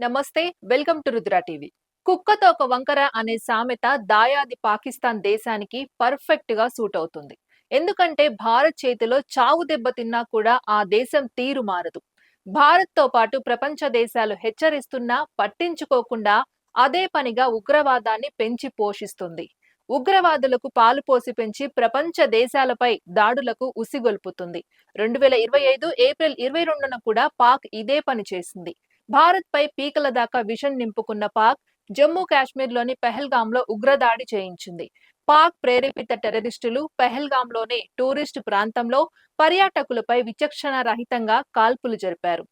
నమస్తే welcome to Rudra TV. కుక్కతో ఒక వంకర అనే సామెత దాయాది పాకిస్తాన్ దేశానికి పర్ఫెక్ట్గా సూట్ అవుతుంది. ఎందుకంటే భారత్ చేతిలో చావు దెబ్బ తిన్నా కూడా ఆ దేశం తీరు మారదు. భారత్తో పాటు ప్రపంచ దేశాలు హెచ్చరిస్తున్నా పట్టించుకోకుండా అదే పనిగా ఉగ్రవాదాన్ని పెంచి పోషిస్తుంది. ఉగ్రవాదులకు పాలు పోసి పెంచి ప్రపంచ దేశాలపై దాడులకు ఉసిగొల్పుతుంది. రెండు వేల ఇరవై ఐదు ఏప్రిల్ ఇరవై రెండున కూడా పాక్ ఇదే పని చేసింది. భారత్ పై పీకల దాకా విషన్ నింపుకున్న పాక్ జమ్మూ కాశ్మీర్లోని పెహల్గామ్లో ఉగ్రదాడి చేయించింది. పాక్ ప్రేరేపిత టెర్రరిస్టులు పెహల్గామ్లోని టూరిస్ట్ ప్రాంతంలో పర్యాటకులపై విచక్షణ రహితంగా కాల్పులు జరిపారు.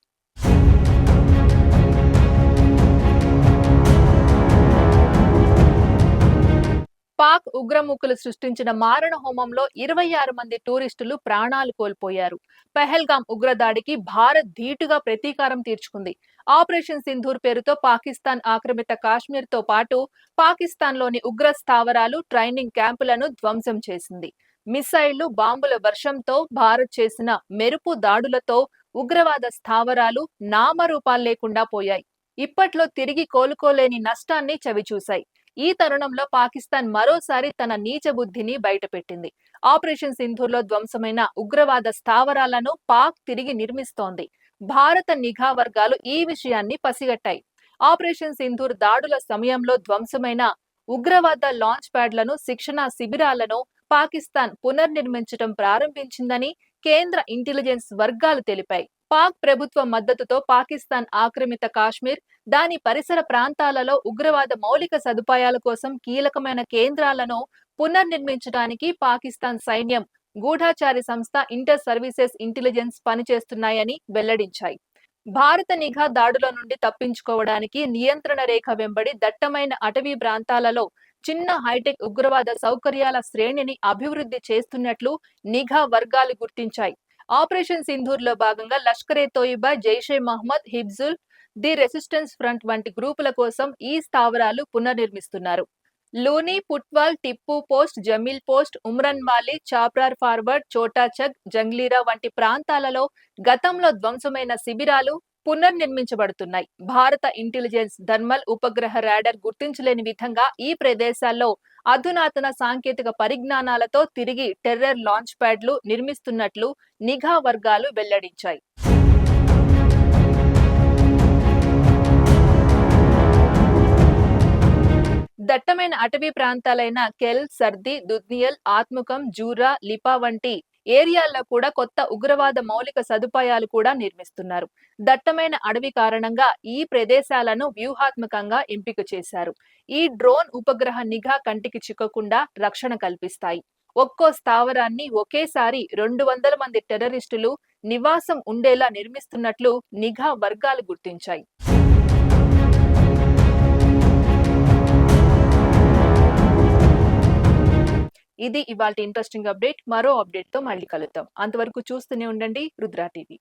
పాక్ ఉగ్రముఖులు సృష్టించిన మారణ హోమంలో ఇరవై ఆరు మంది టూరిస్టులు ప్రాణాలు కోల్పోయారు. పెహల్గాం ఉగ్రదాడికి భారత్ ధీటుగా ప్రతీకారం తీర్చుకుంది. ఆపరేషన్ సింధూర్ పేరుతో పాకిస్తాన్ ఆక్రమిత కాశ్మీర్తో పాటు పాకిస్తాన్లోని ఉగ్ర స్థావరాలు ట్రైనింగ్ క్యాంపులను ధ్వంసం చేసింది. మిసైళ్ళు బాంబుల వర్షంతో భారత్ చేసిన మెరుపు దాడులతో ఉగ్రవాద స్థావరాలు నామరూపాలు లేకుండా పోయాయి. ఇప్పట్లో తిరిగి కోలుకోలేని నష్టాన్ని చవిచూశాయి. ఈ తరుణంలో పాకిస్తాన్ మరోసారి తన నీచ బుద్ధిని బయటపెట్టింది. ఆపరేషన్ సింధూర్లో ధ్వంసమైన ఉగ్రవాద స్థావరాలను పాక్ తిరిగి నిర్మిస్తోంది. భారత నిఘా వర్గాలు ఈ విషయాన్ని పసిగట్టాయి. ఆపరేషన్ సింధూర్ దాడుల సమయంలో ధ్వంసమైన ఉగ్రవాద లాంచ్ ప్యాడ్లను శిక్షణా శిబిరాలను పాకిస్తాన్ పునర్నిర్మించడం ప్రారంభించిందని కేంద్ర ఇంటెలిజెన్స్ వర్గాలు తెలిపాయి. పాక్ ప్రభుత్వ మద్దతుతో పాకిస్తాన్ ఆక్రమిత కాశ్మీర్ దాని పరిసర ప్రాంతాలలో ఉగ్రవాద మౌలిక సదుపాయాల కోసం కీలకమైన కేంద్రాలను పునర్నిర్మించడానికి పాకిస్తాన్ సైన్యం గూఢాచారి సంస్థ ఇంటర్ సర్వీసెస్ ఇంటెలిజెన్స్ పనిచేస్తున్నాయని వెల్లడించాయి. భారత నిఘా దాడుల నుండి తప్పించుకోవడానికి నియంత్రణ రేఖ వెంబడి దట్టమైన అటవీ ప్రాంతాలలో చిన్న హైటెక్ ఉగ్రవాద సౌకర్యాల శ్రేణిని అభివృద్ధి చేస్తున్నట్లు నిఘా వర్గాలు గుర్తించాయి. ఆపరేషన్ సింధూర్లో భాగంగా లష్కరే తోయిబా జైషే మహమ్మద్ హిబ్జుల్ ది రెసిస్టెన్స్ ఫ్రంట్ వంటి గ్రూపుల కోసం ఈ స్థావరాలు పునర్నిర్మిస్తున్నారు. Looni Putwal Tipu post Jamil post Umran Mali Chaprar forward చోటాచగ్ జంగ్లీరా వంటి ప్రాంతాలలో గతంలో ధ్వంసమైన శిబిరాలు పునర్నిర్మించబడుతున్నాయి. భారత ఇంటెలిజెన్స్ థర్మల్ ఉపగ్రహ రాడర్ గుర్తించలేని విధంగా ఈ ప్రదేశాల్లో అధునాతన సాంకేతిక పరిజ్ఞానాలతో తిరిగి టెర్రర్ లాంచ్ ప్యాడ్లు నిర్మిస్తున్నట్లు నిఘా వర్గాలు వెల్లడించాయి. దట్టమైన అటవీ ప్రాంతాలైన కెల్ సర్ది దుద్నియల్ ఆత్ముఖం జూరా లిపా వంటి ఏరియాల్లో కూడా కొత్త ఉగ్రవాద మౌలిక సదుపాయాలు కూడా నిర్మిస్తున్నారు. దట్టమైన అడవి కారణంగా ఈ ప్రదేశాలను వ్యూహాత్మకంగా ఎంపిక చేశారు. ఈ డ్రోన్ ఉపగ్రహ నిఘా కంటికి చిక్కకుండా రక్షణ కల్పిస్తాయి. ఒక్కో స్థావరాన్ని ఒకేసారి రెండు వందల మంది టెర్రరిస్టులు నివాసం ఉండేలా నిర్మిస్తున్నట్లు నిఘా వర్గాలు గుర్తించాయి. ఇది ఇవాళ ఇంట్రెస్టింగ్ అప్డేట్ మరో అప్డేట్తో మళ్ళీ కలుద్దాం. అంతవరకు చూస్తూనే ఉండండి. రుద్రా టీవీ.